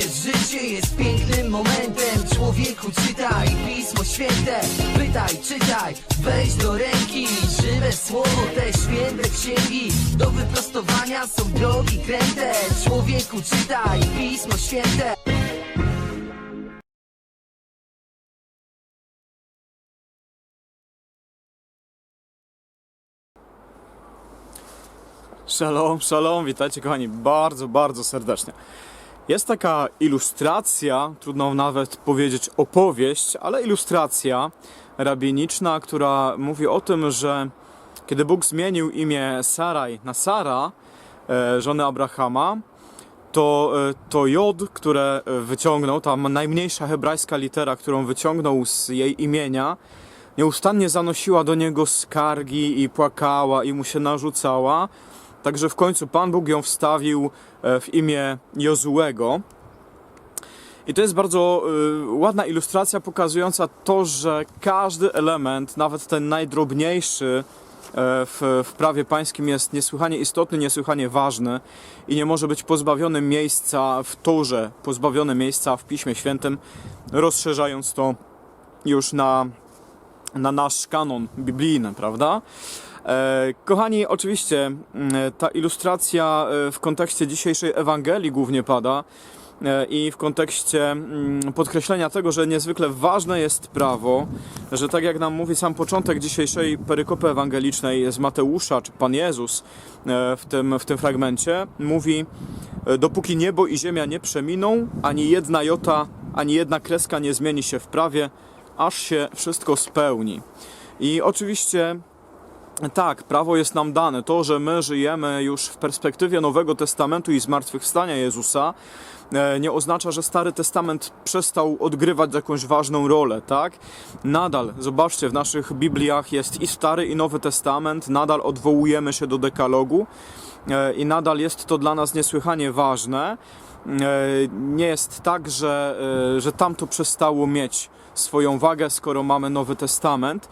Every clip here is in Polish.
wiesz, życie jest pięknym momentem. Człowieku czytaj Pismo Święte. Pytaj, czytaj, weź do ręki Żywe słowo, te święte księgi. Do wyprostowania są drogi kręte. Człowieku czytaj Pismo Święte. Shalom, shalom, witajcie kochani bardzo, bardzo serdecznie. Jest taka ilustracja, trudno nawet powiedzieć opowieść, ale ilustracja rabiniczna, która mówi o tym, że kiedy Bóg zmienił imię Saraj na Sara, e, żony Abrahama, to e, to Jod, które wyciągnął, ta najmniejsza hebrajska litera, którą wyciągnął z jej imienia, nieustannie zanosiła do niego skargi i płakała i mu się narzucała. Także w końcu Pan Bóg ją wstawił e, w imię Jozułego. I to jest bardzo y, ładna ilustracja pokazująca to, że każdy element, nawet ten najdrobniejszy e, w, w prawie pańskim jest niesłychanie istotny, niesłychanie ważny i nie może być pozbawiony miejsca w Torze, pozbawiony miejsca w Piśmie Świętym, rozszerzając to już na, na nasz kanon biblijny, prawda? E, Kochani, oczywiście mm, ta ilustracja e, w kontekście dzisiejszej Ewangelii głównie pada e, i w kontekście mm, podkreślenia tego, że niezwykle ważne jest prawo, że tak jak nam mówi sam początek dzisiejszej perykopy ewangelicznej z Mateusza, czy Pan Jezus w tym, w tym fragmencie, mówi dopóki niebo i ziemia nie przeminą, ani jedna jota, ani jedna kreska nie zmieni się w prawie, aż się wszystko spełni. I oczywiście tak, prawo jest nam dane. To, że my żyjemy już w perspektywie Nowego Testamentu i zmartwychwstania Jezusa, e, nie oznacza, że Stary Testament przestał odgrywać jakąś ważną rolę, tak? Nadal, zobaczcie, w naszych Bibliach jest i Stary, i Nowy Testament, nadal odwołujemy się do dekalogu e, i nadal jest to dla nas niesłychanie ważne. E, Nie jest tak, że, że tamto przestało mieć swoją wagę, skoro mamy Nowy Testament.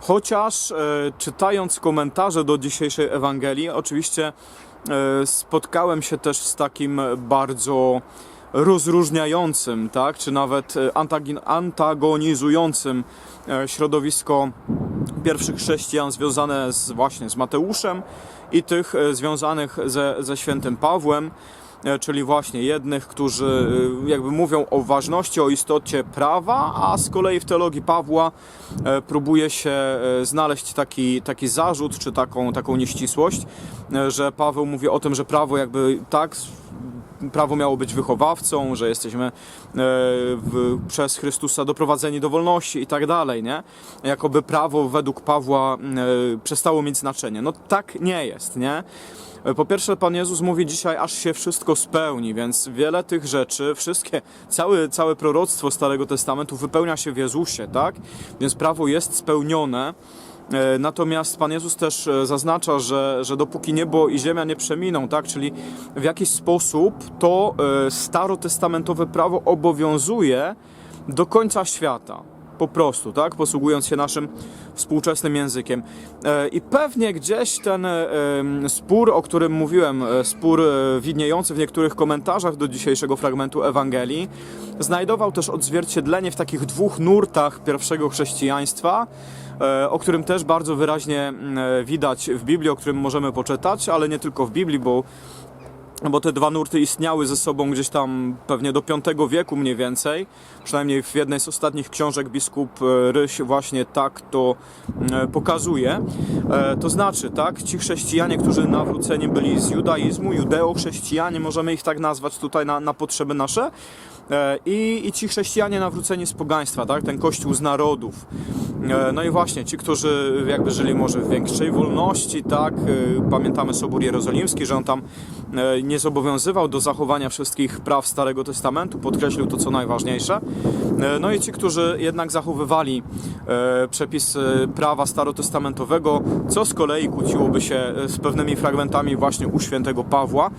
Chociaż e, czytając komentarze do dzisiejszej Ewangelii, oczywiście e, spotkałem się też z takim bardzo rozróżniającym, tak, czy nawet e, antagonizującym środowisko pierwszych chrześcijan związane z, właśnie z Mateuszem i tych związanych ze, ze świętym Pawłem czyli właśnie jednych, którzy e, jakby mówią o ważności, o istocie prawa, a z kolei w teologii Pawła e, próbuje się e, znaleźć taki, taki zarzut, czy taką, taką nieścisłość, e, że Paweł mówi o tym, że prawo jakby tak prawo miało być wychowawcą, że jesteśmy e, w, przez Chrystusa doprowadzeni do wolności i tak dalej, nie? Jakoby prawo według Pawła e, przestało mieć znaczenie. No tak nie jest, nie? Po pierwsze, Pan Jezus mówi dzisiaj, aż się wszystko spełni, więc wiele tych rzeczy, wszystkie, całe, całe proroctwo Starego Testamentu wypełnia się w Jezusie, tak? Więc prawo jest spełnione. E, Natomiast Pan Jezus też e, zaznacza, że, że dopóki niebo i ziemia nie przeminą, tak, czyli w jakiś sposób to e, starotestamentowe prawo obowiązuje do końca świata. Po prostu, tak? Posługując się naszym współczesnym językiem. E, I pewnie gdzieś ten e, spór, o którym mówiłem, e, spór widniejący w niektórych komentarzach do dzisiejszego fragmentu Ewangelii, znajdował też odzwierciedlenie w takich dwóch nurtach pierwszego chrześcijaństwa, o którym też bardzo wyraźnie mm, widać w Biblii, o którym możemy poczytać, ale nie tylko w Biblii, bo bo te dwa nurty istniały ze sobą gdzieś tam pewnie do V wieku mniej więcej. Przynajmniej w jednej z ostatnich książek biskup e, Ryś właśnie tak to e, pokazuje. E, To znaczy, tak, ci chrześcijanie, którzy nawróceni byli z judaizmu, judeo-chrześcijanie, możemy ich tak nazwać tutaj na, na potrzeby nasze, i, i ci chrześcijanie nawróceni z pogaństwa, tak? ten kościół z narodów. E, No i właśnie ci, którzy jakby żyli może w większej wolności, tak? E, Pamiętamy Sobór Jerozolimski, że on tam e, nie zobowiązywał do zachowania wszystkich praw Starego Testamentu, podkreślił to co najważniejsze. E, No i ci, którzy jednak zachowywali e, przepisy prawa starotestamentowego, co z kolei kłóciłoby się e, z pewnymi fragmentami właśnie u świętego Pawła,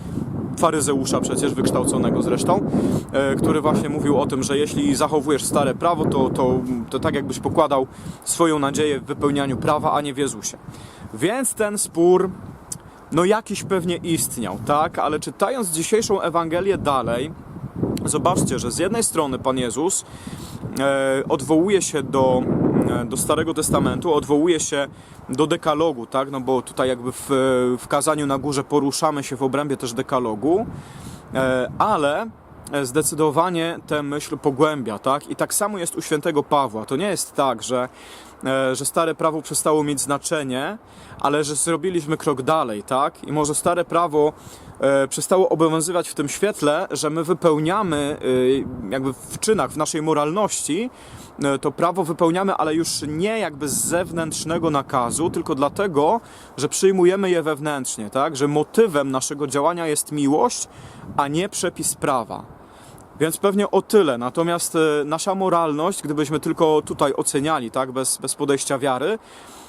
faryzeusza przecież, wykształconego zresztą, e, który właśnie mówił o tym, że jeśli zachowujesz stare prawo, to, to, to tak jakbyś pokładał swoją nadzieję w wypełnianiu prawa, a nie w Jezusie. Więc ten spór, no jakiś pewnie istniał, tak? Ale czytając dzisiejszą Ewangelię dalej, zobaczcie, że z jednej strony Pan Jezus e, odwołuje się do, do Starego Testamentu, odwołuje się do dekalogu, tak? No bo tutaj jakby w, w kazaniu na górze poruszamy się w obrębie też dekalogu, e, ale zdecydowanie tę myśl pogłębia, tak? I tak samo jest u świętego Pawła. To nie jest tak, że, e, że stare prawo przestało mieć znaczenie, ale że zrobiliśmy krok dalej, tak? I może stare prawo e, przestało obowiązywać w tym świetle, że my wypełniamy e, jakby w czynach, w naszej moralności e, to prawo wypełniamy, ale już nie jakby z zewnętrznego nakazu, tylko dlatego, że przyjmujemy je wewnętrznie, tak? Że motywem naszego działania jest miłość, a nie przepis prawa. Więc pewnie o tyle. Natomiast e, nasza moralność, gdybyśmy tylko tutaj oceniali, tak, bez, bez podejścia wiary, e,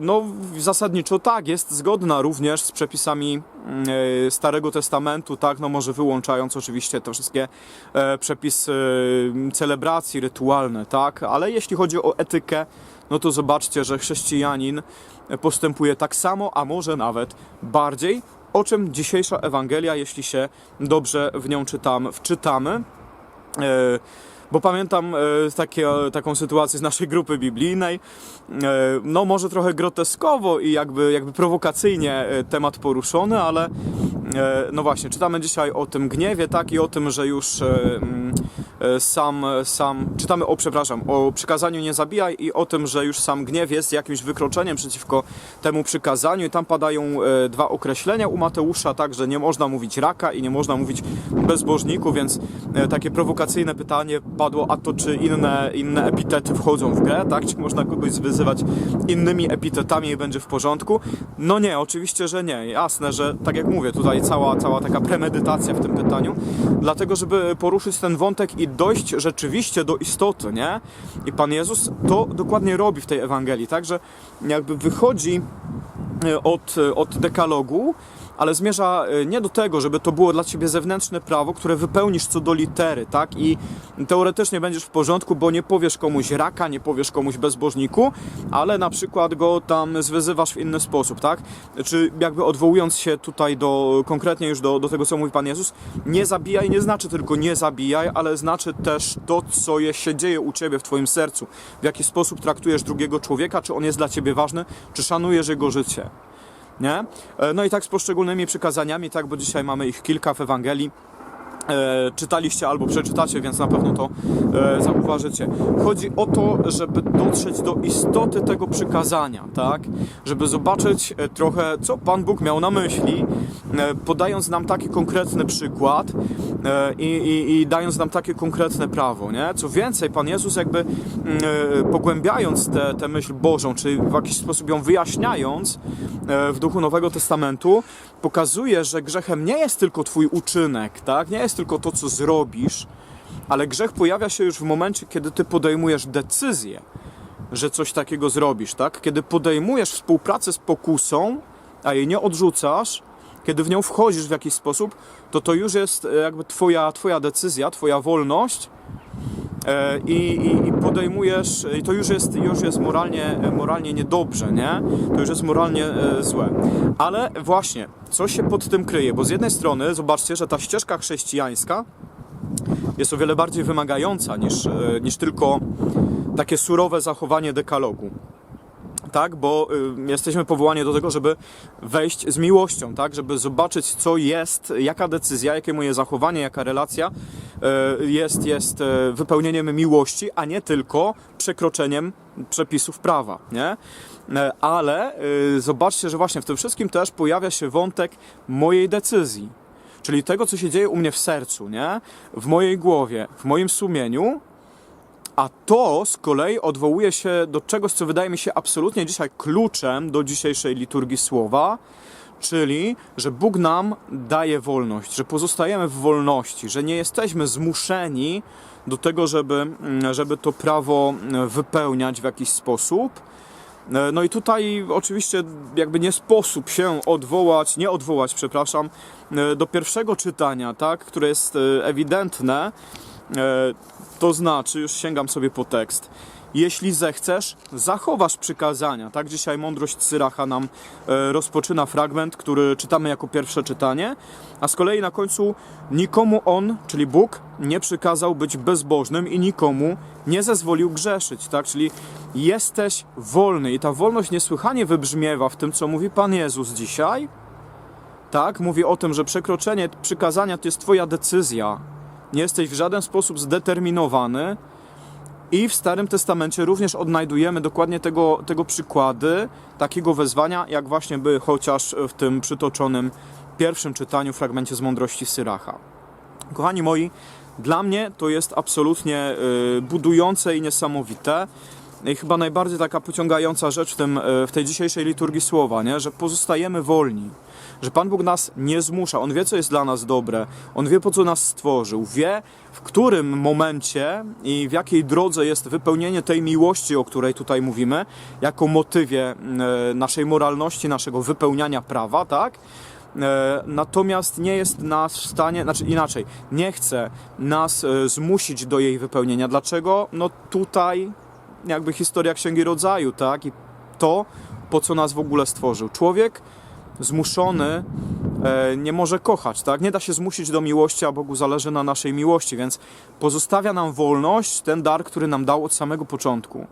no zasadniczo tak, jest zgodna również z przepisami mm, e, Starego Testamentu, tak, no może wyłączając oczywiście te wszystkie e, przepisy e, celebracji rytualne, tak, ale jeśli chodzi o etykę, no to zobaczcie, że chrześcijanin postępuje tak samo, a może nawet bardziej, o czym dzisiejsza Ewangelia, jeśli się dobrze w nią czytam, wczytamy. E, Bo pamiętam e, takie, taką sytuację z naszej grupy biblijnej. E, No, może trochę groteskowo i jakby, jakby prowokacyjnie e, temat poruszony, ale e, no właśnie, czytamy dzisiaj o tym gniewie, tak, i o tym, że już e, e, sam, sam, czytamy o, przepraszam, o przykazaniu nie zabijaj i o tym, że już sam gniew jest jakimś wykroczeniem przeciwko temu przykazaniu i tam padają e, dwa określenia u Mateusza, tak, że nie można mówić raka i nie można mówić bezbożniku, więc e, takie prowokacyjne pytanie padło, a to czy inne, inne epitety wchodzą w grę, tak, czy można kogoś wyzywać innymi epitetami i będzie w porządku? No nie, oczywiście, że nie. Jasne, że tak jak mówię, tutaj cała, cała taka premedytacja w tym pytaniu, dlatego, żeby poruszyć ten wątek i dojść rzeczywiście do istoty, nie? I Pan Jezus to dokładnie robi w tej Ewangelii, tak, że jakby wychodzi e, od, od dekalogu, ale zmierza e, nie do tego, żeby to było dla ciebie zewnętrzne prawo, które wypełnisz co do litery, tak? I teoretycznie będziesz w porządku, bo nie powiesz komuś raka, nie powiesz komuś bezbożniku, ale na przykład go tam zwyzywasz w inny sposób, tak? Czy jakby odwołując się tutaj do konkretnie już do, do tego, co mówi Pan Jezus, nie zabijaj nie znaczy tylko nie zabijaj, ale znaczy też to, co się dzieje u ciebie w twoim sercu, w jaki sposób traktujesz drugiego człowieka, czy on jest dla ciebie ważny, czy szanujesz jego życie nie? E, No i tak z poszczególnymi przykazaniami, tak, bo dzisiaj mamy ich kilka w Ewangelii. E, czytaliście albo przeczytacie, więc na pewno to e, zauważycie. Chodzi o to, żeby dotrzeć do istoty tego przykazania, tak? Żeby zobaczyć e, trochę, co Pan Bóg miał na myśli, e, podając nam taki konkretny przykład i, i, i dając nam takie konkretne prawo, nie? Co więcej, Pan Jezus jakby mm, e, pogłębiając tę tę myśl Bożą, czy w jakiś sposób ją wyjaśniając e, w duchu Nowego Testamentu, pokazuje, że grzechem nie jest tylko Twój uczynek, tak? Nie jest tylko to, co zrobisz, ale grzech pojawia się już w momencie, kiedy Ty podejmujesz decyzję, że coś takiego zrobisz, tak? Kiedy podejmujesz współpracę z pokusą, a jej nie odrzucasz, kiedy w nią wchodzisz w jakiś sposób, to to już jest e, jakby twoja, twoja decyzja, twoja wolność e, i, i, i podejmujesz, i to już jest, już jest moralnie, moralnie niedobrze, nie? To już jest moralnie e, złe. Ale właśnie, co się pod tym kryje? Bo z jednej strony, zobaczcie, że ta ścieżka chrześcijańska jest o wiele bardziej wymagająca niż, niż tylko takie surowe zachowanie dekalogu. Tak, bo y, jesteśmy powołani do tego, żeby wejść z miłością, tak, żeby zobaczyć, co jest, jaka decyzja, jakie moje zachowanie, jaka relacja y, jest, jest y, wypełnieniem miłości, a nie tylko przekroczeniem przepisów prawa, nie? E, Ale y, zobaczcie, że właśnie w tym wszystkim też pojawia się wątek mojej decyzji, czyli tego, co się dzieje u mnie w sercu, nie? W mojej głowie, w moim sumieniu, a to z kolei odwołuje się do czegoś, co wydaje mi się absolutnie dzisiaj kluczem do dzisiejszej liturgii słowa, czyli że Bóg nam daje wolność, że pozostajemy w wolności, że nie jesteśmy zmuszeni do tego, żeby, mm, żeby to prawo mm, wypełniać w jakiś sposób. E, No i tutaj oczywiście jakby nie sposób się odwołać, nie odwołać, przepraszam, e, do pierwszego czytania, tak, które jest e, ewidentne, To znaczy, już sięgam sobie po tekst. jeśli zechcesz, zachowasz przykazania. Tak dzisiaj mądrość Syracha nam e, rozpoczyna fragment, który czytamy jako pierwsze czytanie, a z kolei na końcu nikomu on, czyli Bóg, nie przykazał być bezbożnym i nikomu nie zezwolił grzeszyć, tak? Czyli jesteś wolny i ta wolność niesłychanie wybrzmiewa w tym, co mówi Pan Jezus dzisiaj. Tak, mówi o tym, że przekroczenie przykazania to jest Twoja decyzja. Nie jesteś w żaden sposób zdeterminowany. I w Starym Testamencie również odnajdujemy dokładnie tego, tego przykłady, takiego wezwania, jak właśnie były chociaż w tym przytoczonym pierwszym czytaniu, fragmencie z Mądrości Syracha. Kochani moi, dla mnie to jest absolutnie y, budujące i niesamowite. I chyba najbardziej taka pociągająca rzecz w, tym, y, w tej dzisiejszej liturgii słowa, nie? że pozostajemy wolni. Że Pan Bóg nas nie zmusza. On wie, co jest dla nas dobre. On wie, po co nas stworzył. Wie, w którym momencie i w jakiej drodze jest wypełnienie tej miłości, o której tutaj mówimy, jako motywie y, naszej moralności, naszego wypełniania prawa, tak? E, Natomiast nie jest nas w stanie, znaczy inaczej, nie chce nas e, zmusić do jej wypełnienia. Dlaczego? No tutaj jakby historia Księgi Rodzaju, tak? I to, po co nas w ogóle stworzył. Człowiek zmuszony e, nie może kochać, tak? Nie da się zmusić do miłości, a Bogu zależy na naszej miłości, więc pozostawia nam wolność, ten dar, który nam dał od samego początku.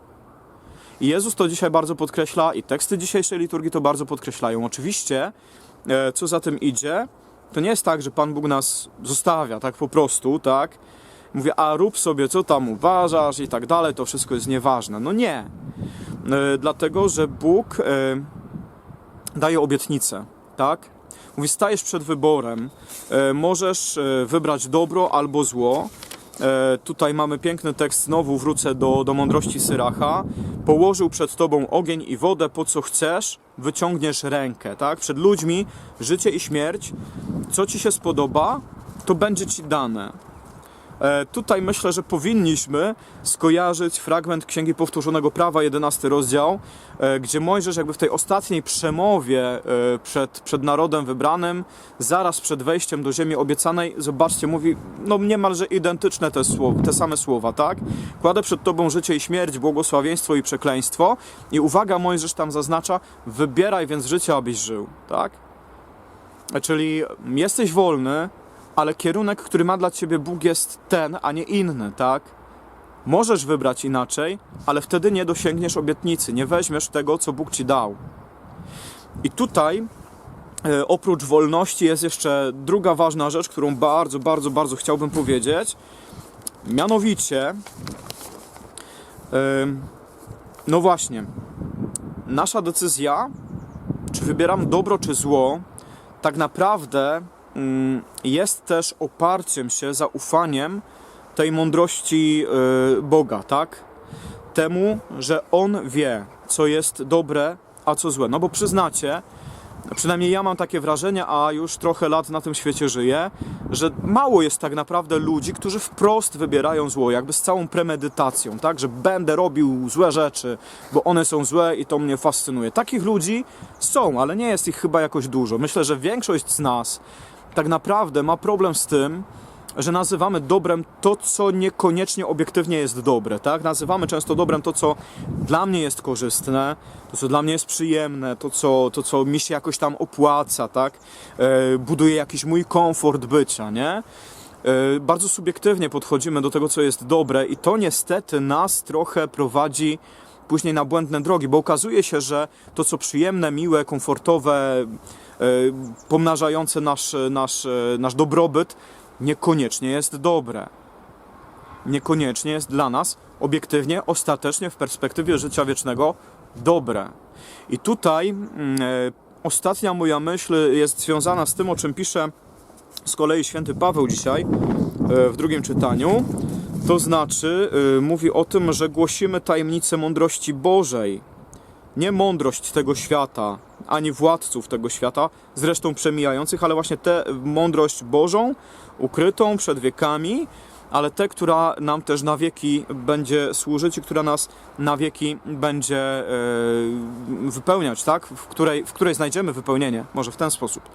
I Jezus to dzisiaj bardzo podkreśla, i teksty dzisiejszej liturgii to bardzo podkreślają. Oczywiście, e, co za tym idzie, to nie jest tak, że Pan Bóg nas zostawia, tak po prostu, tak? Mówię, a rób sobie, co tam uważasz i tak dalej, to wszystko jest nieważne. No nie. E, Dlatego, że Bóg daje obietnicę, tak? Mówi, stajesz przed wyborem, e, możesz e, wybrać dobro albo zło. E, tutaj mamy piękny tekst, znowu wrócę do, do mądrości Syracha. Położył przed tobą ogień i wodę, po co chcesz, wyciągniesz rękę, tak? Przed ludźmi życie i śmierć. Co ci się spodoba, to będzie ci dane. E, Tutaj myślę, że powinniśmy skojarzyć fragment Księgi Powtórzonego Prawa, 11 rozdział, e, gdzie Mojżesz jakby w tej ostatniej przemowie e, przed, przed narodem wybranym, zaraz przed wejściem do ziemi obiecanej, zobaczcie, mówi no niemalże identyczne te, słowa, te same słowa, tak? Kładę przed Tobą życie i śmierć, błogosławieństwo i przekleństwo i uwaga, Mojżesz tam zaznacza, wybieraj więc życie, abyś żył, tak? Czyli jesteś wolny, ale kierunek, który ma dla ciebie Bóg jest ten, a nie inny, tak? Możesz wybrać inaczej, ale wtedy nie dosięgniesz obietnicy, nie weźmiesz tego, co Bóg ci dał. I tutaj, e, oprócz wolności, jest jeszcze druga ważna rzecz, którą bardzo, bardzo, bardzo chciałbym powiedzieć. Mianowicie, no właśnie, nasza decyzja, czy wybieram dobro, czy zło, tak naprawdę jest też oparciem się, zaufaniem tej mądrości y, Boga, tak? Temu, że On wie, co jest dobre, a co złe. No bo przyznacie, przynajmniej ja mam takie wrażenie, a już trochę lat na tym świecie żyję, że mało jest tak naprawdę ludzi, którzy wprost wybierają zło, jakby z całą premedytacją, tak? Że będę robił złe rzeczy, bo one są złe i to mnie fascynuje. Takich ludzi są, ale nie jest ich chyba jakoś dużo. Myślę, że większość z nas tak naprawdę ma problem z tym, że nazywamy dobrem to, co niekoniecznie obiektywnie jest dobre, tak? Nazywamy często dobrem to, co dla mnie jest korzystne, to, co dla mnie jest przyjemne, to, co, to, co mi się jakoś tam opłaca, tak? E, buduje jakiś mój komfort bycia, nie? E, bardzo subiektywnie podchodzimy do tego, co jest dobre i to niestety nas trochę prowadzi później na błędne drogi, bo okazuje się, że to, co przyjemne, miłe, komfortowe, pomnażające nasz, nasz, e, nasz dobrobyt, niekoniecznie jest dobre. Niekoniecznie jest dla nas obiektywnie, ostatecznie w perspektywie życia wiecznego dobre. I tutaj mm, e, ostatnia moja myśl jest związana z tym, o czym pisze z kolei święty Paweł dzisiaj e, w drugim czytaniu. To znaczy, e, mówi o tym, że głosimy tajemnicę mądrości Bożej. Nie mądrość tego świata, ani władców tego świata, zresztą przemijających, ale właśnie tę mądrość Bożą, ukrytą przed wiekami, ale tę, która nam też na wieki będzie służyć i która nas na wieki będzie e, wypełniać, tak? W której, w której znajdziemy wypełnienie, może w ten sposób, e,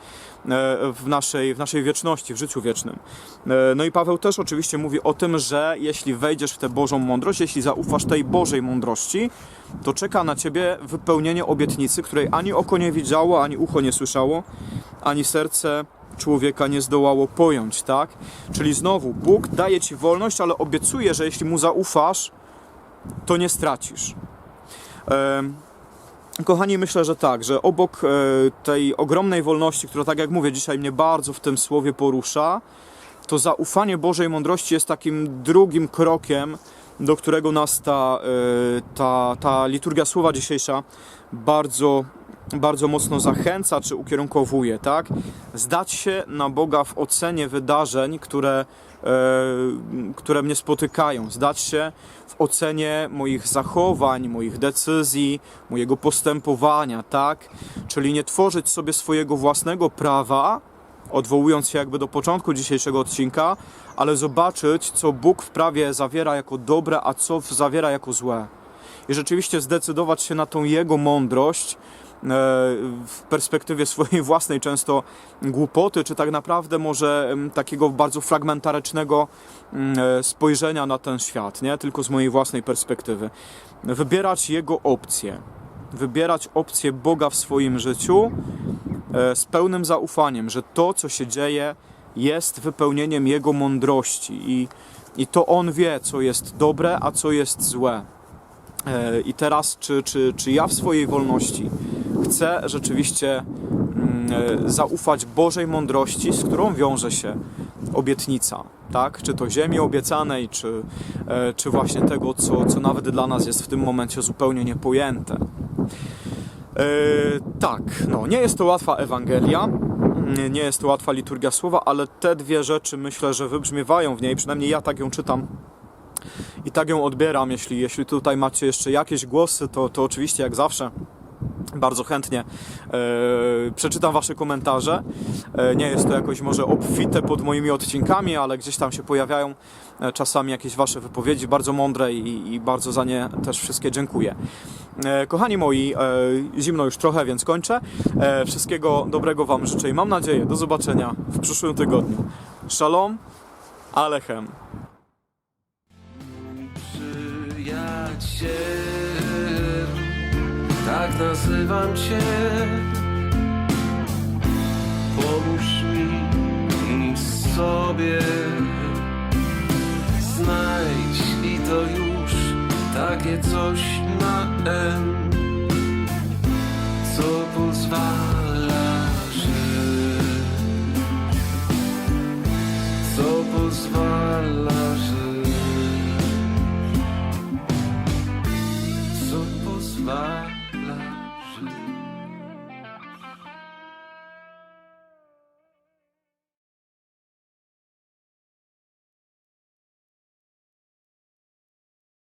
w naszej, w naszej wieczności, w życiu wiecznym. E, No i Paweł też oczywiście mówi o tym, że jeśli wejdziesz w tę Bożą mądrość, jeśli zaufasz tej Bożej mądrości, to czeka na ciebie wypełnienie obietnicy, której ani oko nie widziało, ani ucho nie słyszało, ani serce człowieka nie zdołało pojąć, tak? Czyli znowu, Bóg daje ci wolność, ale obiecuje, że jeśli mu zaufasz, to nie stracisz. Kochani, myślę, że tak, że obok e, tej ogromnej wolności, która, tak jak mówię, dzisiaj mnie bardzo w tym słowie porusza, to zaufanie Bożej mądrości jest takim drugim krokiem, do którego nas ta, e, ta, ta liturgia słowa dzisiejsza bardzo, bardzo mocno zachęca czy ukierunkowuje, tak? Zdać się na Boga w ocenie wydarzeń, które, e, które mnie spotykają, zdać się w ocenie moich zachowań, moich decyzji, mojego postępowania, tak? Czyli nie tworzyć sobie swojego własnego prawa, odwołując się jakby do początku dzisiejszego odcinka, ale zobaczyć, co Bóg w prawie zawiera jako dobre, a co zawiera jako złe. I rzeczywiście zdecydować się na tą Jego mądrość w perspektywie swojej własnej często głupoty, czy tak naprawdę może takiego bardzo fragmentarycznego mm, e, spojrzenia na ten świat, nie? Tylko z mojej własnej perspektywy. Wybierać Jego opcje. Wybierać opcję Boga w swoim życiu e, z pełnym zaufaniem, że to, co się dzieje, jest wypełnieniem Jego mądrości i, i to On wie, co jest dobre, a co jest złe. E, I teraz, czy, czy, czy ja w swojej wolności chcę rzeczywiście mm, e, zaufać Bożej mądrości, z którą wiąże się obietnica, tak? Czy to ziemi obiecanej, czy, e, czy właśnie tego, co, co nawet dla nas jest w tym momencie zupełnie niepojęte. E, tak, no, nie jest to łatwa Ewangelia, mm, nie jest to łatwa liturgia słowa, ale te dwie rzeczy myślę, że wybrzmiewają w niej, przynajmniej ja tak ją czytam i tak ją odbieram. Jeśli, jeśli tutaj macie jeszcze jakieś głosy, to, to oczywiście jak zawsze bardzo chętnie e, przeczytam Wasze komentarze. E, nie jest to jakoś może obfite pod moimi odcinkami, ale gdzieś tam się pojawiają e, czasami jakieś Wasze wypowiedzi bardzo mądre i, i bardzo za nie też wszystkie dziękuję. E, kochani moi, e, zimno już trochę, więc kończę. E, wszystkiego dobrego Wam życzę i mam nadzieję do zobaczenia w przyszłym tygodniu. Shalom, Alechem. Przyjaciel, tak nazywam Cię. Pomóż mi sobie znajdź i to już takie coś na N, co pozwala